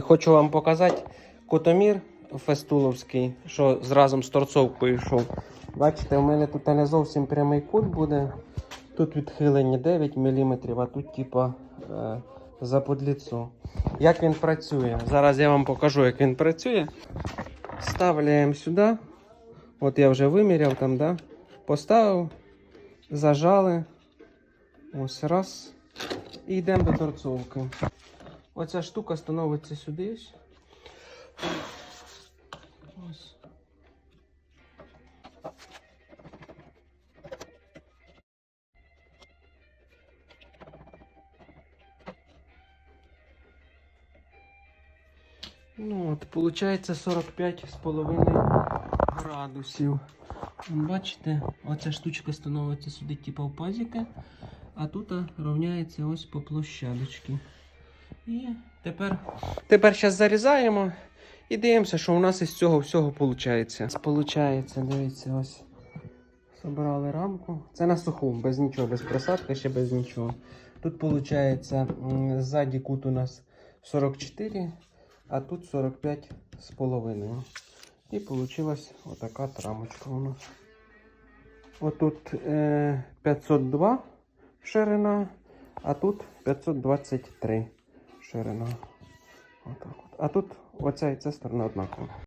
Хочу вам показати кутомір фестуловський, що зразу з торцовкою йшов. Бачите, у мене тут не зовсім прямий кут буде. Тут відхилення 9 мм, а тут типа е, за подліцо. Як він працює? Зараз я вам покажу, як він працює. Вставляємо сюди. От я вже виміряв там, да? Поставив, зажали. Ось раз. І йдемо до торцовки. Оця штука становиться сюди. ось. Ось. Ну от, виходить 45,5 градусів. Бачите, оця штучка становиться сюди, типу в пазіки, а тут рівняється ось по площадочці. І тепер, тепер зараз зарізаємо і дивимося, що у нас із цього всього виходить. Получається, дивіться, ось. Собрали рамку. Це на суху, без нічого, без просадки, ще без нічого. Тут виходить, ззаді кут у нас 44, а тут 45 з половиною. І вийшла отака трамочка у нас. Отут е, 502 ширина, а тут 523 ширина. Отак от. А тут оця і ця сторона однакова.